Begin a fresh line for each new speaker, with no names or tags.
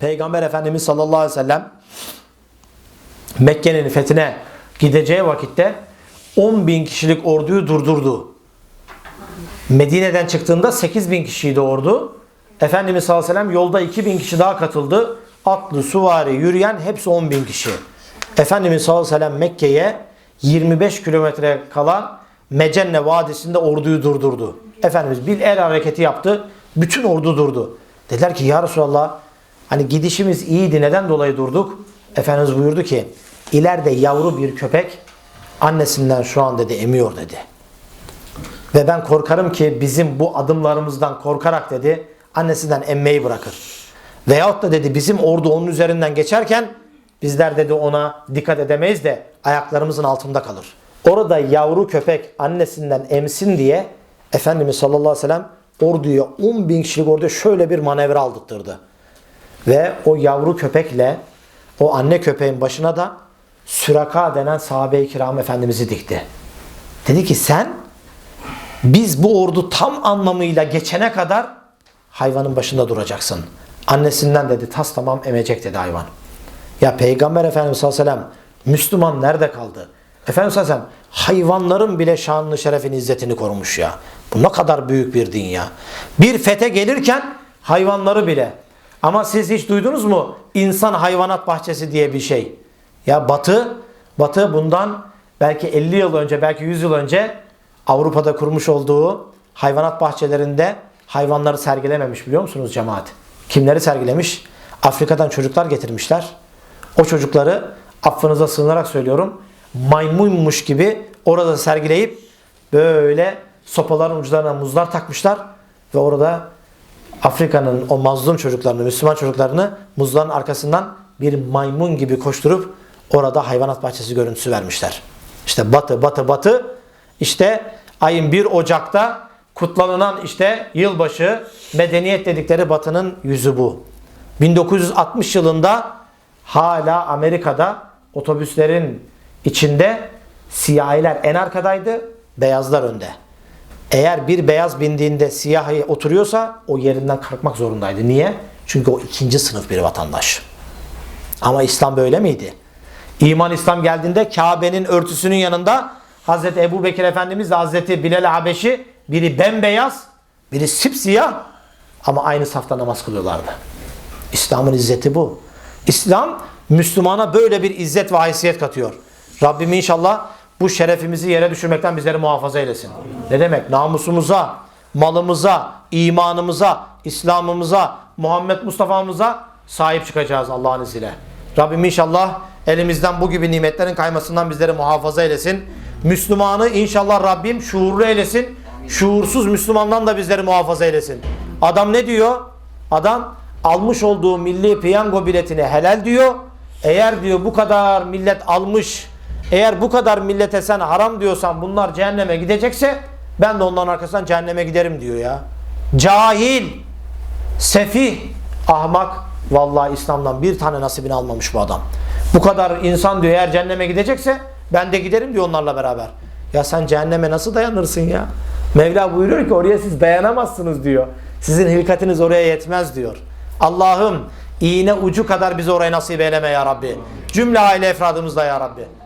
Peygamber Efendimiz sallallahu aleyhi ve sellem Mekke'nin fethine gideceği vakitte 10 bin kişilik orduyu durdurdu. Medine'den çıktığında 8 bin kişiydi ordu. Efendimiz sallallahu aleyhi ve sellem yolda 2 bin kişi daha katıldı. Atlı, suvari, yürüyen hepsi 10 bin kişi. Efendimiz sallallahu aleyhi ve sellem Mekke'ye 25 kilometre kalan Mecenne Vadisi'nde orduyu durdurdu. Efendimiz bir el hareketi yaptı. Bütün ordu durdu. Dediler ki ya Resulallah hani gidişimiz iyiydi neden dolayı durduk? Efendimiz buyurdu ki ileride yavru bir köpek annesinden şu an dedi emiyor dedi. Ve ben korkarım ki bizim bu adımlarımızdan korkarak dedi annesinden emmeyi bırakır. Veyahut da dedi bizim ordu onun üzerinden geçerken bizler dedi ona dikkat edemeyiz de ayaklarımızın altında kalır. Orada yavru köpek annesinden emsin diye Efendimiz sallallahu aleyhi ve sellem orduya 10 bin kişilik orduya şöyle bir manevra aldırttırdı. Ve o yavru köpekle o anne köpeğin başına da Süraka denen sahabe-i kiram efendimizi dikti. Dedi ki sen biz bu ordu tam anlamıyla geçene kadar hayvanın başında duracaksın. Annesinden dedi tas tamam emecek dedi hayvan. Ya Peygamber Efendimiz sallallahu aleyhi ve sellem Müslüman nerede kaldı? Efendimiz sallallahu aleyhi ve sellem hayvanların bile şanını, şerefini, izzetini korumuş ya. Bu ne kadar büyük bir din ya. Bir fete gelirken hayvanları bile. Ama siz hiç duydunuz mu? İnsan hayvanat bahçesi diye bir şey. Ya Batı, Batı bundan belki 50 yıl önce, belki 100 yıl önce Avrupa'da kurmuş olduğu hayvanat bahçelerinde hayvanları sergilememiş biliyor musunuz cemaat? Kimleri sergilemiş? Afrika'dan çocuklar getirmişler. O çocukları affınıza sığınarak söylüyorum maymunmuş gibi orada sergileyip böyle sopaların uçlarına muzlar takmışlar ve orada Afrika'nın o mazlum çocuklarını, Müslüman çocuklarını muzların arkasından bir maymun gibi koşturup orada hayvanat bahçesi görüntüsü vermişler. İşte batı, batı, batı işte ayın 1 Ocak'ta kutlanılan işte yılbaşı medeniyet dedikleri batının yüzü bu. 1960 yılında hala Amerika'da otobüslerin içinde siyahiler en arkadaydı, beyazlar önde. Eğer bir beyaz bindiğinde siyahi oturuyorsa o yerinden kalkmak zorundaydı. Niye? Çünkü o ikinci sınıf bir vatandaş. Ama İslam böyle miydi? İman İslam geldiğinde Kabe'nin örtüsünün yanında Hazreti Ebu Bekir Efendimiz Hazreti Bilal Habeşi biri bembeyaz, biri sipsiyah ama aynı safta namaz kılıyorlardı. İslam'ın izzeti bu. İslam Müslümana böyle bir izzet ve haysiyet katıyor. Rabbim inşallah bu şerefimizi yere düşürmekten bizleri muhafaza eylesin. Ne demek? Namusumuza, malımıza, imanımıza, İslam'ımıza, Muhammed Mustafa'mıza sahip çıkacağız Allah'ın izniyle. Rabbim inşallah elimizden bu gibi nimetlerin kaymasından bizleri muhafaza eylesin. Müslümanı inşallah Rabbim şuurlu eylesin. Şuursuz Müslümandan da bizleri muhafaza eylesin. Adam ne diyor? Adam almış olduğu milli piyango biletini helal diyor. Eğer diyor bu kadar millet almış, eğer bu kadar millete sen haram diyorsan bunlar cehenneme gidecekse ben de onların arkasından cehenneme giderim diyor ya. Cahil, sefih, ahmak vallahi İslam'dan bir tane nasibini almamış bu adam. Bu kadar insan diyor eğer cehenneme gidecekse ben de giderim diyor onlarla beraber. Ya sen cehenneme nasıl dayanırsın ya? Mevla buyuruyor ki oraya siz dayanamazsınız diyor. Sizin hilkatiniz oraya yetmez diyor. Allah'ım iğne ucu kadar bizi oraya nasip eyleme ya Rabbi. Cümle aile efradımızda ya Rabbi.